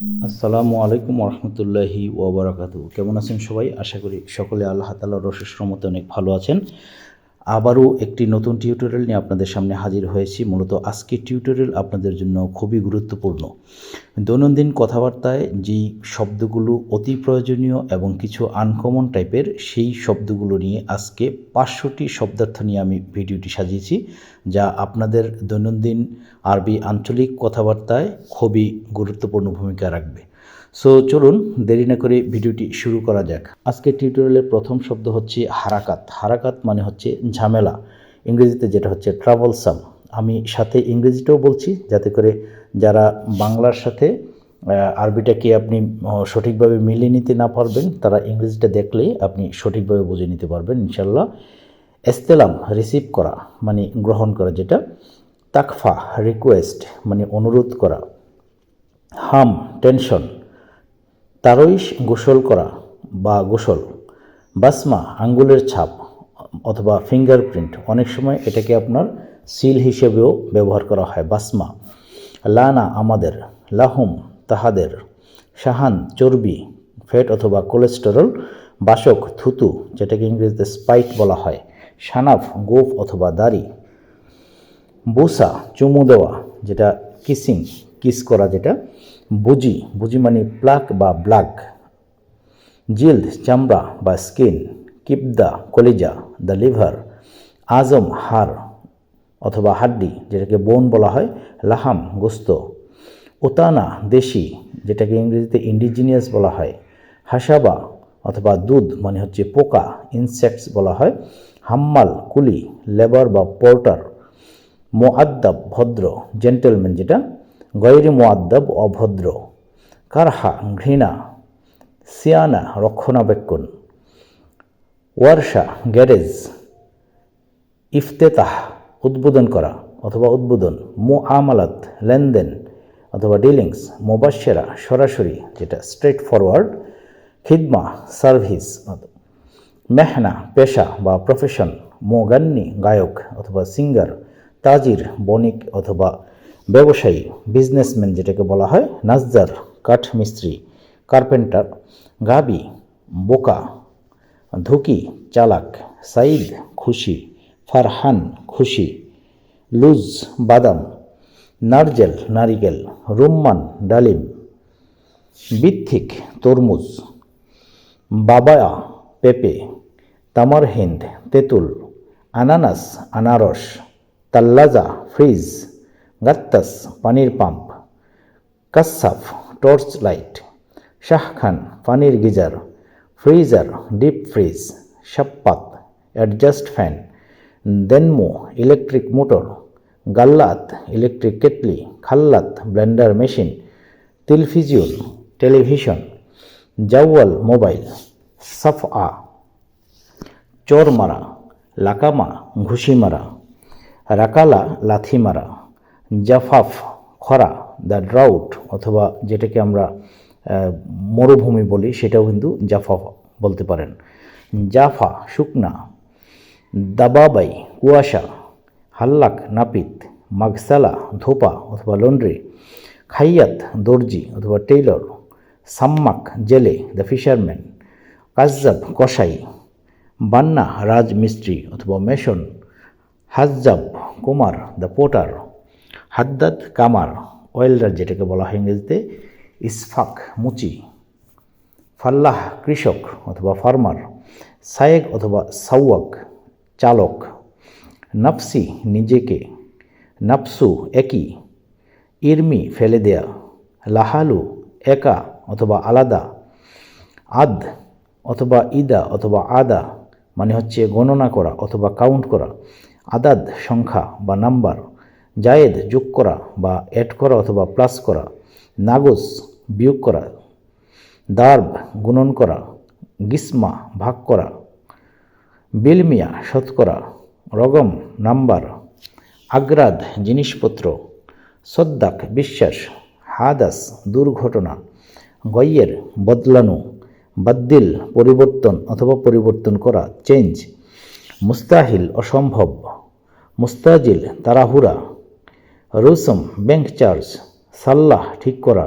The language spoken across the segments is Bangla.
আসসালামু আলাইকুম রহমতুল্লাহি ওবরাকাতু কেমন আছেন সবাই? আশা করি সকলে আল্লাহ তালা রসের শ্রমতে অনেক ভালো আছেন। আবারও একটি নতুন টিউটোরিয়াল নিয়ে আপনাদের সামনে হাজির হয়েছি। মূলত আজকের টিউটোরিয়াল আপনাদের জন্য খুবই গুরুত্বপূর্ণ। দৈনন্দিন কথাবার্তায় যেই শব্দগুলো অতি প্রয়োজনীয় এবং কিছু আনকমন টাইপের সেই শব্দগুলো নিয়ে আজকে পাঁচশোটি শব্দার্থ নিয়ে আমি ভিডিওটি সাজিয়েছি, যা আপনাদের দৈনন্দিন আরবি আঞ্চলিক কথাবার্তায় খুবই গুরুত্বপূর্ণ ভূমিকা রাখবে। সো চলুন দেরি না করে ভিডিওটি শুরু করা যাক। আজকে টিউটোরিয়ালের প্রথম শব্দ হচ্ছে হারাকাত। হারাকাত মানে হচ্ছে ঝামেলা। ইংরেজিতে যেটা হচ্ছে ট্রাভেলসাম আমি সাথে ইংরেজিটাও বলছি, যাতে করে যারা বাংলার সাথে আরবিটাকে আপনি সঠিকভাবে মিলিয়ে নিতে না পারবেন, তারা ইংরেজিটা দেখলেই আপনি সঠিকভাবে বুঝে নিতে পারবেন ইনশাল্লাহ এস্তেলাম রিসিভ করা মানে গ্রহণ করা যেটা। তাকফা রিকোয়েস্ট মানে অনুরোধ করা। হাম টেনশন তারইশ গোসল করা বা গোসল, বাসমা, আঙ্গুলের ছাপ অথবা ফিঙ্গারপ্রিন্ট অনেক সময় এটাকে আপনার সিল হিসেবেও ব্যবহার করা হয়। বাসমা, লানা আমাদের, লাহুম তাহাদের সাহান চর্বি, ফ্যাট অথবা কোলেস্টেরল বাসক, থুতু, যেটাকে ইংরেজিতে স্পাইট বলা হয়, সানাফ, গোফ অথবা দাড়ি, বুসা, চুমু দেওয়া, যেটা কিসিং কিস করা যেটা বুজি বুজি মানে প্লাক বা ব্লাক। জিল্দ চামড়া বা স্কিন, কিবদা, কলিজা, দ্য লিভার, আজম, হাড় অথবা হাড্ডি, যেটাকে বোন বলা হয়, লাহাম, গোস্ত। ওতানা দেশি, যেটাকে ইংরেজিতে ইন্ডিজিনিয়াস বলা হয়। হাসাবা অথবা দুধ মানে হচ্ছে পোকা ইনসেক্টস বলা হয়। হাম্মাল, কুলি, লেবার বা পোর্টার। মোয়াদ্দাব ভদ্র জেন্টেলম্যান যেটা গৈরি মোয়াদ্দাব অভদ্র। কারহা, ঘৃণা, সিয়ানা, রক্ষণাবেক্ষণ। ওয়ারশা, গ্যারেজ, ইফতেতাহ, উদ্বোধন করা অথবা উদ্বোধন মু আমালাত লেনদেন অথবা ডিলিংস মোবাশেরা সরাসরি, যেটা স্ট্রেট ফরওয়ার্ড খিদমা, সার্ভিস মেহনা, পেশা বা প্রফেশন, মোগান্নি, গায়ক অথবা সিঙ্গার, তাজির, বণিক অথবা ব্যবসায়ী বিজনেসম্যান যেটাকে বলা হয় নাজদার কাঠমিস্ত্রি কার্পেন্টার গাবি, বোকা, ধুকি, চালাক সাইদ খুশি, ফারহান খুশি, লুজ, বাদাম, নারজেল, নারিকেল, রুম্মান, ডালিম, বিথিক, তরমুজ, বাবায়া, পেঁপে তামারহিন্দ তেঁতুল, আনানাস, আনারস, তাল্লাজা, ফ্রিজ গাত্তাস পানির পাম্প কাসাফ টর্চ লাইট শাহখান পানির গিজার ফ্রিজার ডিপ ফ্রিজ সাপ্পাত অ্যাডজাস্ট ফ্যান দেনমো ইলেকট্রিক মোটর গাল্লাত ইলেকট্রিক কেটলি খাল্লাত ব্লেন্ডার মেশিন টেলিভিজিয়ন টেলিভিশন জাওয়াল মোবাইল সাফআ চোর মারা লাকামা ঘুষি মারা রাকালা লাথি মারা জাফাফ, খরা দ্য ড্রাউট অথবা যেটাকে আমরা মরুভূমি বলি, সেটাও কিন্তু জাফা বলতে পারেন। জাফা, শুকনা, দাবাবাই, কুয়াশা, হাল্লাক, নাপিত, মাগসালা, ধোপা অথবা লন্ড্রি, খাইয়াত, দর্জি অথবা টেইলর, সাম্মাক, জেলে দ্য ফিশারম্যান কাজ্জাব, কসাই, বান্না, রাজমিস্ত্রি অথবা মেশন, হাজ্জাব, কুমার দ্য পোটার হাদ্দাদ কামার ওয়েল্ডার যেটাকে বলা হয় ইংরেজিতে, ইসফাক মুচি, ফাল্লাহ কৃষক অথবা ফার্মার, সায়েক অথবা সাওয়াক চালক, নাফসি নিজেকে, নাফসু একই, ইরমি ফেলে দেয়া, লাহালু একা অথবা আলাদা, আদ অথবা ইদা অথবা আদা মানে হচ্ছে গণনা করা অথবা কাউন্ট করা, আদাদ সংখ্যা বা নাম্বার জায়েদ যোগ করা বা অ্যাড করা অথবা প্লাস করা নাগজ বিয়োগ করা, দার্ব গুণন করা, গিসমা ভাগ করা, বিলমিয়া শতকরা রগম নাম্বার, আগ্রাদ জিনিসপত্র, সদ্দাক বিশ্বাস, হাদাস দুর্ঘটনা, গইয়ের বদলানো, বাদ্দিল পরিবর্তন অথবা পরিবর্তন করা চেঞ্জ মুস্তাহিল অসম্ভব, মুস্তাজিল তাড়াহুড়া রুসম, ব্যাংক চার্জ, সাল্লাহ ঠিক করা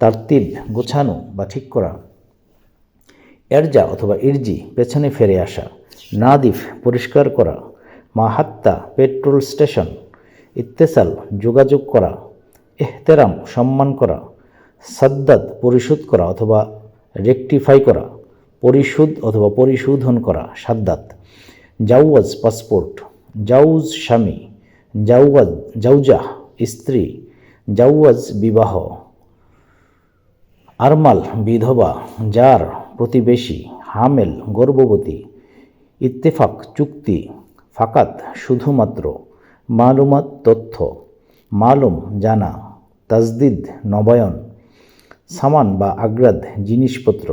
তারতিব গোছানো বা ঠিক করা, এরজা অথবা ইরজি পেছনে ফিরে আসা, নাদিফ পরিষ্কার করা, মাহাত্তা পেট্রোল স্টেশন, ইত্তেসাল যোগাযোগ করা, এহতেরাম সম্মান করা সাদ্দাত পরিশোধ করা অথবা রেকটিফাই করা, পরিশোধ অথবা পরিশোধন করা, সাদ্দাত জাউয়াজ পাসপোর্ট জাউজ স্বামী জাউয়াজ জাউজা স্ত্রী জাউয়াজ বিবাহ, আরমাল, বিধবা যার প্রতিবেশী, হামেল, গর্ভবতী, ইত্তেফাক, চুক্তি, ফাকাত, শুধুমাত্র, মালুমাত, তথ্য, মালুম, জানা, তাজদিদ, নবায়ন, সামান বা আগ্রাদ, জিনিসপত্র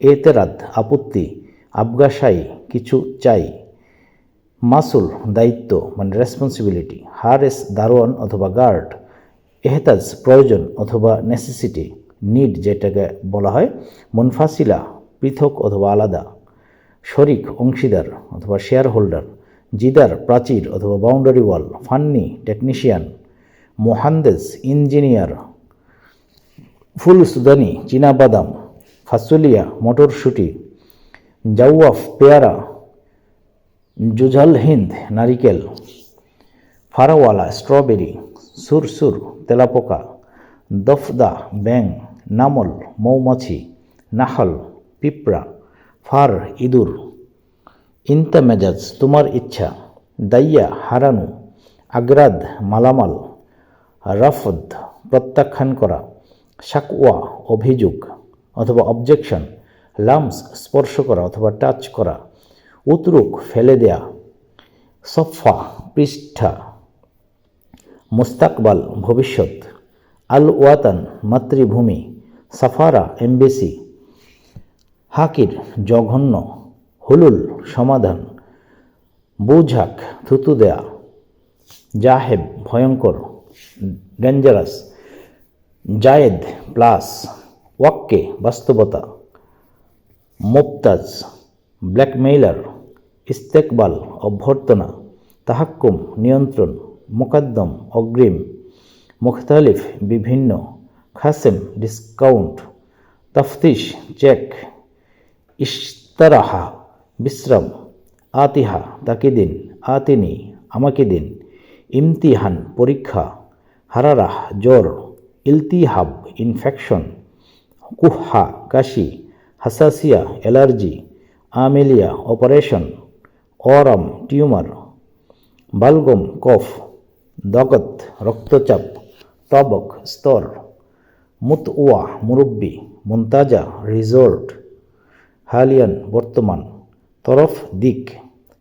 এতেরাত আপত্তি, আবগাশাই, কিছু চাই। মাসুল, দায়িত্ব মানে রেসপন্সিবিলিটি হারেস, দারোয়ান অথবা গার্ড এহতাজ, প্রয়োজন অথবা নেসেসিটি নিড যেটাকে বলা হয়, মুনফাসিলা, পৃথক অথবা আলাদা, শরিক, অংশীদার অথবা শেয়ার হোল্ডার জিদার, প্রাচীর অথবা বাউন্ডারি ওয়াল ফান্নি টেকনিশিয়ান মোহান্দেস ইঞ্জিনিয়ার ফুল সুদানি চীনাবাদাম, ফাসুলিয়া, মটরশুঁটি, জাউয়াফ, পেয়ারা জুঝাল হিন্দ, নারিকেল, ফারাওয়ালা, স্ট্রবেরি সুরসুর তেলাপোকা, দফদা ব্যাং নামল, মৌমাছি, নাহল, পিঁপড়া, ফার, ইঁদুর ইন্তা মেজাজ তোমার ইচ্ছা, দাইয়া, হারানো, আগ্রাদ, মালামাল, রফদ, প্রত্যাখ্যান করা, শাকওয়া, অভিযোগ, অথবা অবজেকশন, লামস, স্পর্শ করা, অথবা টাচ করা উতরুক ফেলে দেয়া সফা পৃষ্ঠা, মুস্তাকবাল ভবিষ্যৎ, আল ওয়াতান মাতৃভূমি, সাফারা এমবেসি, হাকির জঘন্য, হুলুল সমাধান, বুঝাক থুতু দেয়া, জাহেব ভয়ঙ্কর, ডেঞ্জারাস, জায়েদ প্লাস, ওয়াক্কে বাস্তবতা মোপ্তাজ ব্ল্যাকমেইলার ইস্তেকবাল, অভ্যর্থনা, তাহাক্কুম, নিয়ন্ত্রণ, মোকাদ্দম, অগ্রিম, মুখতালিফ, বিভিন্ন, খাসেম, ডিসকাউন্ট, তফতিশ, চেক, ইশতারাহা, বিশ্রাম, আতিহা তাকে দিন আতিনি আমাকে দিন ইমতিহান, পরীক্ষা, হারারাহ, জ্বর, ইলতিহাব, ইনফেকশন, কুহা, কাশি, হাসাসিয়া, অ্যালার্জি, আমেলিয়া, অপারেশন অরম টিউমার, বালগম, কফ দগত রক্তচাপ, তবক, স্তর মুতওয়া মুরব্বি, মুন্তাজা রিজোর্ট হালিয়ান, বর্তমান, তরফ, দিক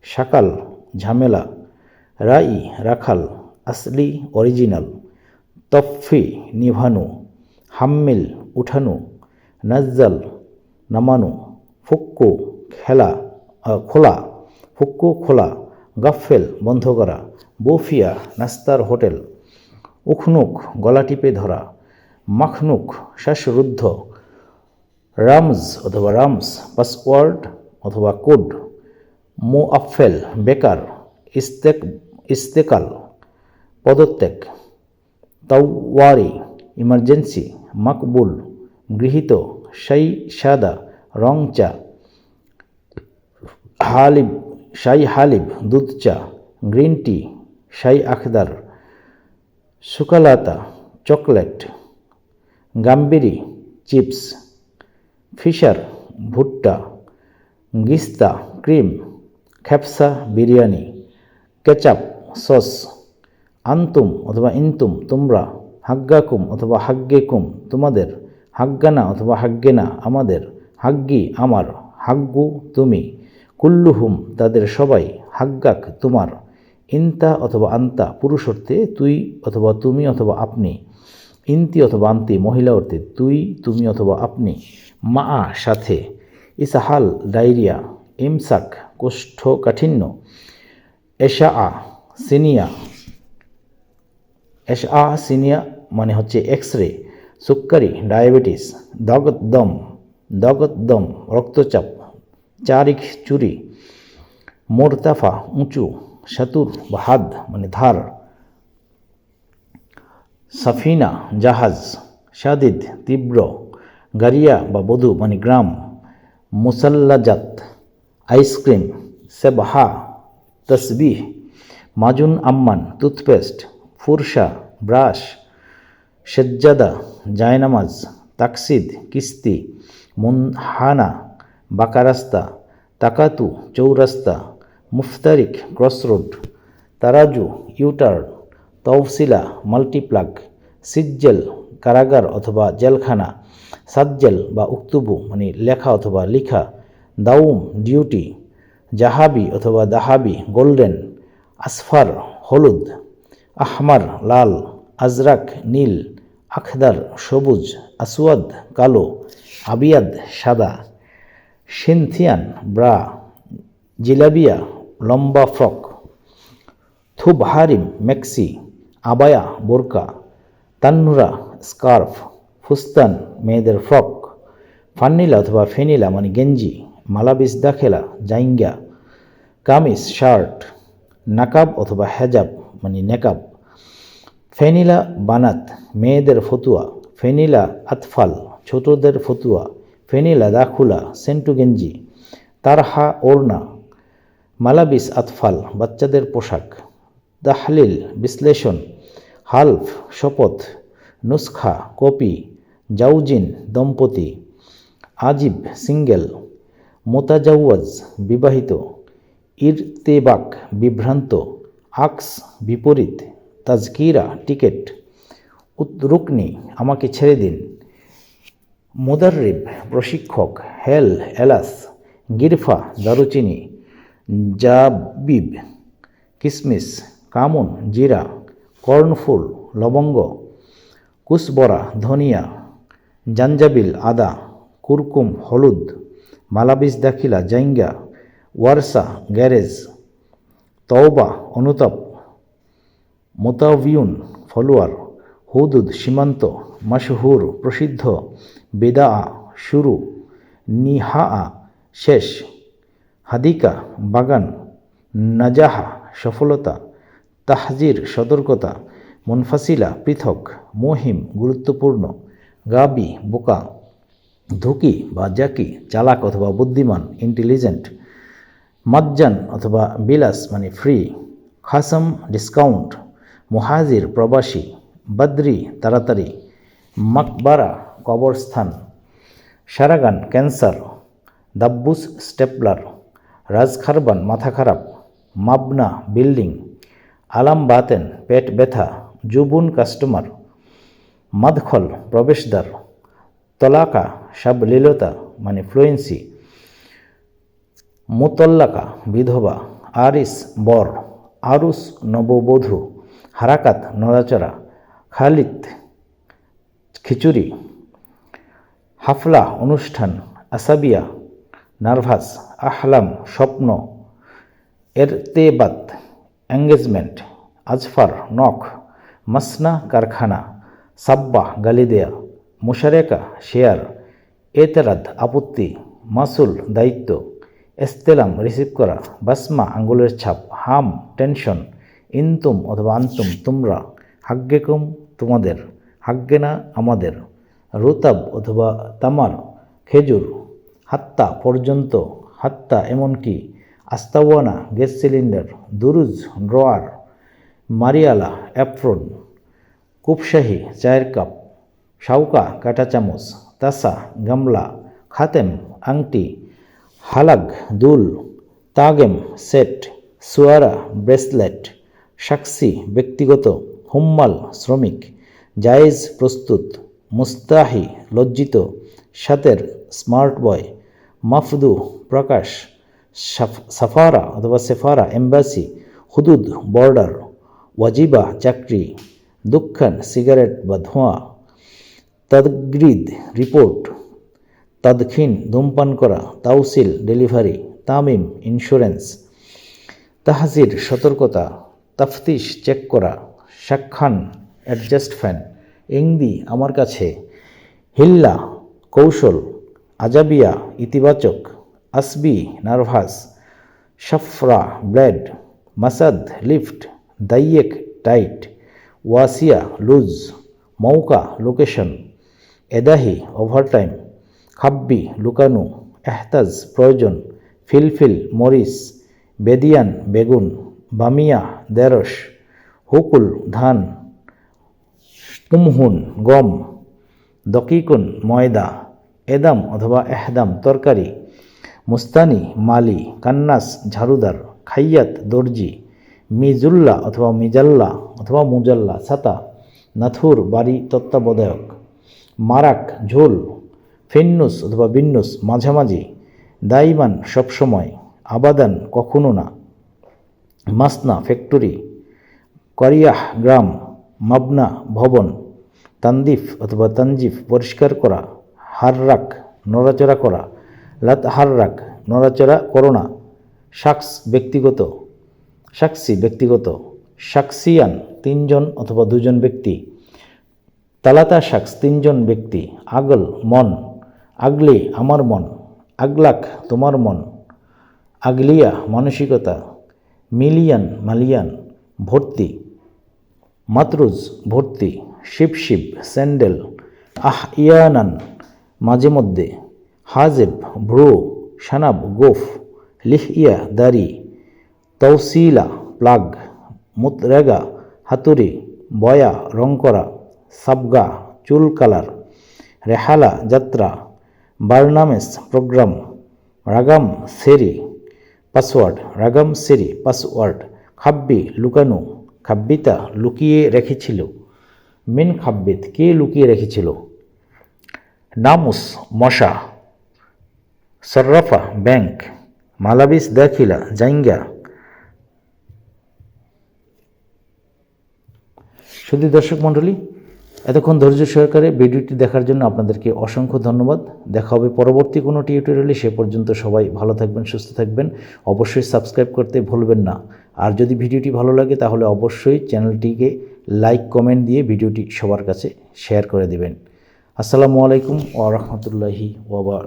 সাকাল ঝামেলা, রাই, রাখাল, আসলি, অরিজিনাল তফি নিভানু, হাম্মিল, উঠানো, নাজ্জাল, নামানো, ফুক্কু, খেলা খোলা। ফুক্কু খোলা গাফেল বন্ধ করা, বফিয়া নাস্তার হোটেল, উখনুক গলা টিপে ধরা, মাখনুক শ্বাসরুদ্ধ, রামজ অথবা রামস পাসওয়ার্ড অথবা কোড মুআফেল বেকার, ইস্তেক, ইস্তেকাল, পদত্যাগ, তাওয়ারি, ইমার্জেন্সি, মাকবুল, গৃহীত শাই সাদা রং চা হালিব শাই হালিব দুধ চা, গ্রিন টি, শাই আখদার সুকালাতা চকলেট, গাম্বিরি, চিপস, ফিশার, ভুট্টা, গিস্তা, ক্রিম, খ্যাপসা, বিরিয়ানি, কেচাপ, সস, আন্তুম অথবা ইন্তুম, তোমরা, হাগ্গাকুম অথবা হাগ্গেকুম, তোমাদের, হাগ্গানা অথবা হাগ্গেনা, আমাদের, হাগ্গি, আমার, হাগ্গু, তুমি। কুল্লুহুম, তাদের সবাই, হাগ্গাক, তোমার, ইন্তা অথবা আন্তা পুরুষ অর্থে তুই অথবা তুমি অথবা আপনি, ইন্তি অথবা আন্তি মহিলা অর্থে তুই, তুমি অথবা আপনি মা সাথে, ইসাহাল, ডায়রিয়া, ইমসাক, কোষ্ঠকাঠিন্য এশা আ সিনিয়া এস আ সিনিয়া মানে হচ্ছে এক্স রে সুক্কারি, ডায়াবেটিস দগত দম দগত দম রক্তচাপ চারিক চুরি, মোরতাফা উঁচু সাতুর বা হাদ মানে ধার, সাফিনা জাহাজ সাদিদ তীব্র, গারিয়া বা বধূ মানে গ্রাম, মুসাল্লাজাত, আইসক্রিম, সেবাহা, তসবিহ, মাজুন আম্মান, টুথপেস্ট, ফুরসা, ব্রাশ, সেজ্জাদা, জায়নামাজ, তাকসিদ, কিস্তি, মুনহানা বাকারাস্তা, তাকাতু, চৌরাস্তা, মুফতারিক, ক্রসরোড, তারাজু, ইউটার্ন তৌসিলা মাল্টিপ্লাগ, সিজ্জেল, কারাগার অথবা জেলখানা, সাজ্জেল বা উক্তুবু মানে লেখা অথবা লিখা, দাউম, ডিউটি, জাহাবি অথবা দাহাবি, গোল্ডেন, আসফার, হলুদ, আহমার, লাল, আজরাক, নীল, আখদার, সবুজ, আসওয়াদ, কালো, আবিয়াদ, সাদা। সিনথিয়ান ব্রা, জিলাবিয়া, লম্বা ফ্রক থুব হারিম মেক্সি, আবায়া, বোরকা, তান্নুরা, স্কার্ফ, ফুস্তান, মেয়েদের ফ্রক, ফান্নিলা অথবা ফেনিলা মানে গেঞ্জি, মালাবিস দাখেলা, জাইঙ্গা, কামিজ, শার্ট, নাকাব অথবা হেজাব মানে নেকাব, ফেনিলা বানাত, মেয়েদের ফতুয়া, ফেনিলা আতফাল, ছোটদের ফতুয়া ফেনিলা দাখুলা সেন্টু গেঞ্জি, তারহা, ওড়না, মালাবিস, আতফাল, বাচ্চাদের পোশাক, তাহলিল, বিশ্লেষণ, হালফ, শপথ, নুসখা, কপি, জাউজিন, দম্পতি, আজিব, সিঙ্গেল, মোতাজাওয়াজ, বিবাহিত, ইরতেবাক, বিভ্রান্ত, আকস, বিপরীত, তাজকিরা, টিকেট উদ্রুকনি আমাকে ছেড়ে দিন। মুদার্রিব, প্রশিক্ষক, হেল, এলাস, গিরফা, দারুচিনি, জাবিব, কিসমিস, কামুন, জিরা, কর্নফুল, লবঙ্গ, কুসবরা, ধনিয়া, জাঞ্জাবিল, আদা, কুরকুম, হলুদ মালাবিস দাখিলা, জাইঙ্গা, ওয়ারসা, গ্যারেজ, তওবা, অনুতাপ, মোতাবিউন, ফলোয়ার, হুদুদ, সীমান্ত মাশহুর, প্রসিদ্ধ, বেদা, শুরু, নিহা, শেষ, হাদিকা, বাগান, নাজাহা, সফলতা, তাহজির, সতর্কতা, মুনফাসিলা, পৃথক, মহিম, গুরুত্বপূর্ণ, গাবি, বোকা, ধুকি বা জাকি, চালাক অথবা বুদ্ধিমান ইন্টেলিজেন্ট মাজ্জান অথবা বিলাস মানে ফ্রি খাসম ডিসকাউন্ট মুহাজির, প্রবাসী, বদ্রি, তাড়াতাড়ি মাকবারা, কবরস্থান, সারাগান, ক্যান্সার, দাব্বুস, স্টেপলার, রাজখারবান, মাথা খারাপ, মাবনা, বিল্ডিং আলাম বাতেন পেট ব্যথা, জুবুন কাস্টমার, মাদখল, প্রবেশদ্বার, তলাকা, সাবলীলতা মানে ফ্লুয়েন্সি মুতল্লাকা, বিধবা, আরিস, বর, আরুস নববধূ, হারাকাত, নড়াচড়া, খালিদ খিচুড়ি, হাফলা, অনুষ্ঠান, আসাবিয়া, নার্ভাস, আহলাম, স্বপ্ন, এরতেবাত, এঙ্গেজমেন্ট, আজফার, নখ, মাসনা, কারখানা সাব্বা গালি দেয়া, মুশারেকা, শেয়ার এতেরাদ আপত্তি, মাসুল, দায়িত্ব, এস্তেলাম, রিসিভ করা, বাসমা, আঙ্গুলের ছাপ, হাম, টেনশন, ইনতুম অথবা আন্তুম, তোমরা, হাগ্যেকুম, তোমাদের। হাগ্গেনা আমাদের, রুতাব অথবা তামার, খেজুর, হাত্তা পর্যন্ত, হাত্তা এমনকি আস্তাওয়ানা গ্যাস সিলিন্ডার, দুরুজ, ড্রয়ার, মারিয়ালা, অ্যাপ্রন, কুপশাহি, চায়ের কাপ শাউকা কাঁটা চামচ, তাসা, গামলা, খাতেম, আংটি, হালাগ, দুল, তাগেম, সেট, সুয়ারা, ব্রেসলেট সাক্ষী ব্যক্তিগত, হুম্মাল, শ্রমিক জায়েজ প্রস্তুত, মুস্তাহি, লজ্জিত, সাতের স্মার্ট বয়, মাফদু, প্রকাশ সাফারা অথবা সেফারা, এম্বাসি, হুদুদ, বর্ডার, ওয়াজিবা, চাকরি দুঃখান সিগারেট বা ধোঁয়া, তদগ্রিদ, রিপোর্ট তদক্ষিণ ধূমপান করা তাউসিল ডেলিভারি, তামিম, ইন্স্যুরেন্স তাহাজির সতর্কতা, তাফতিশ, চেক করা সাক্ষান অ্যাডজাস্ট ফ্যান ইংদি আমার কাছে, হিল্লা, কৌশল, আজাবিয়া, ইতিবাচক, আসবি, নার্ভাস, শফরা, ব্লেড, মাসাদ, লিফট, দাইয়েক, টাইট, ওয়াসিয়া, লুজ, মৌকা, লোকেশন, এদাহি, ওভারটাইম, খাব্বি, লুকানু, এহতাজ, প্রয়োজন, ফিলফিল মরিচ বেদিয়ান, বেগুন, বামিয়া দেরস হুকুল, ধান উমহুন গম, দকিকুন, ময়দা, এদাম অথবা এহদাম, তরকারি, মুস্তানি, মালি, কান্নাস, ঝাড়ুদার, খাইয়াত, দর্জি, মিজুল্লা অথবা মিজাল্লা অথবা মুজাল্লা, ছাতা, নাথুর, বাড়ি তত্ত্বাবধায়ক, মারাক, ঝোল, ফিন্নুস অথবা বিন্নুস, মাঝামাঝি, দাইমান, সবসময়, আবাদান, কখনো না, মাসনা, ফ্যাক্টরি, করিয়াহ, গ্রাম, মাবনা, ভবন তান্দিফ অথবা তানজিফ, পরিষ্কার করা। হাররাক, নড়াচড়া করা। লাত হাররাক, নড়াচড়া করো না। শাকস ব্যক্তিগত। সাক্ষী ব্যক্তিগত। সাক্ষিয়ান তিনজন অথবা দুজন ব্যক্তি। তালাতা শাকস তিনজন ব্যক্তি। আগল, মন। আগলে, আমার মন। আগলাক, তোমার মন। আগলিয়া, মানসিকতা। মিলিয়ান, মালিয়ান, ভর্তি। মাতরুজ, ভর্তি। শিব শিব, স্যান্ডেল, আহ ইয়ানান, মাঝে মধ্যে, হাজেব ভ্রু সানাব গোফ লিহ ইয়া দাড়ি তৌসিলা প্লাগ, মুতরেগা, হাতুড়ি, বয়া রং করা সাবগা, চুল কালার, রেহালা, যাত্রা, বার্নামেস, প্রোগ্রাম, রাগাম সেরি, পাসওয়ার্ড, রাগাম সেরি, পাসওয়ার্ড, খাব্বি, লুকানো, খাব্বিতা লুকিয়ে রেখেছিল। মিন খাব্বিত, কে লুকিয়ে রেখেছিল? নামুস, মশা, সর্রাফা, ব্যাংক, মালাবিস, দাখিলা, জাইঙ্গা। শুধু দর্শক মণ্ডলী, এতক্ষণ ধৈর্য সহকারে ভিডিওটি দেখার জন্য আপনাদেরকে অসংখ্য ধন্যবাদ। দেখা হবে পরবর্তী কোনো টিউটোরিয়ালে, সে পর্যন্ত সবাই ভালো থাকবেন, সুস্থ থাকবেন। অবশ্যই সাবস্ক্রাইব করতে ভুলবেন না। আর যদি ভিডিওটি ভালো লাগে, তাহলে অবশ্যই চ্যানেলটিকে লাইক কমেন্ট দিয়ে ভিডিওটি সবার কাছে শেয়ার করে দেবেন। আসসালামু আলাইকুম ওয়া রাহমাতুল্লাহি ওয়া